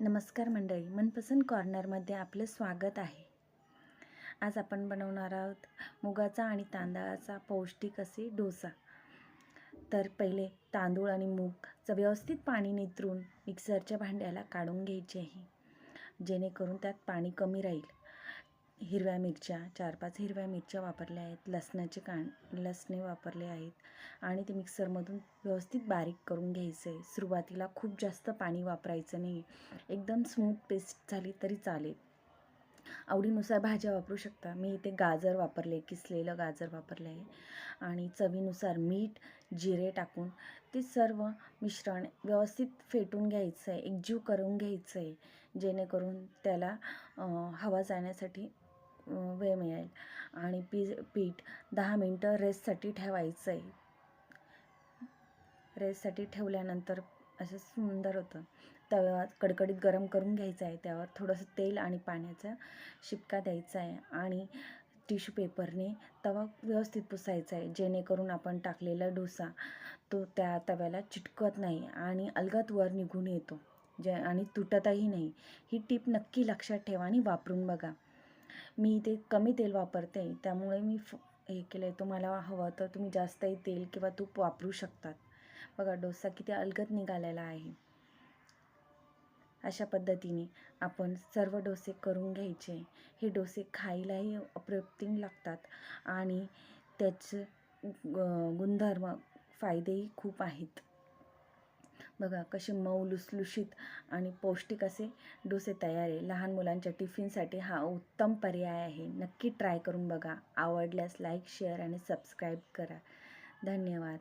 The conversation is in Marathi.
नमस्कार मंडळी मनपसंत कॉर्नरमध्ये आपलं स्वागत आहे. आज आपण बनवणार आहोत मुगाचा आणि तांदळाचा पौष्टिक असे डोसा. तर पहिले तांदूळ आणि मूगचं व्यवस्थित पाणी नितरून मिक्सरच्या भांड्याला काढून घ्यायचे आहे. जेणेकरून त्यात पाणी कमी राहील. हिरव्या मिरच्या चार पाच हिरव्या मिरच्या वापरल्या आहेत लसणाचे कान लसणे वापरले आहेत आणि ते मिक्सरमधून व्यवस्थित बारीक करून घ्यायचं आहे सुरुवातीला खूप जास्त पाणी वापरायचं नाही एकदम स्मूथ पेस्ट झाली तरी चालेल. आवडीनुसार भाज्या वापरू शकता. मी इथे गाजर वापरले किसलेलं गाजर वापरले आहे. आणि चवीनुसार मीठ जिरे टाकून ते सर्व मिश्रण व्यवस्थित फेटून घ्यायचं आहे एकजीव करून घ्यायचं आहे जेणेकरून त्याला हवा जाण्यासाठी वेळ मिळेल. आणि पी पीठ दहा मिनटं रेस्टसाठी ठेवायचं आहे रेस्टसाठी ठेवल्यानंतर असं सुंदर होतं. तव्यावर कडकडीत गरम करून घ्यायचं आहे त्यावर थोडंसं तेल आणि पाण्याचा शिपका द्यायचा आहे आणि टिश्यू पेपरने तवा व्यवस्थित पुसायचा आहे जेणेकरून आपण टाकलेला डोसा तो त्या तव्याला चिटकत नाही आणि अलगत वर निघून येतो. जे आणि तुटतही नाही. ही टीप नक्की लक्षात ठेवा आणि वापरून बघा. मी इथे कमी तेल वापरते त्यामुळे मी फ हे केलं आहे तुम्हाला हवं तर तुम्ही जास्तही तेल किंवा तूप वापरू शकतात. बघा डोसा किती अलगद निघालेला आहे. अशा पद्धतीने आपण सर्व डोसे करून घ्यायचे. हे डोसे खायलाही अप्रतिम लागतात आणि त्याचे गुणधर्म फायदेही खूप आहेत. बघा कसे मऊ लुसलुशीत आणि पौष्टिक असे डोसे तयार आहे. लहान मुलांच्या टिफिनसाठी हा उत्तम पर्याय आहे. नक्की ट्राय करून बघा. आवडल्यास लाईक शेअर आणि सबस्क्राईब करा. धन्यवाद.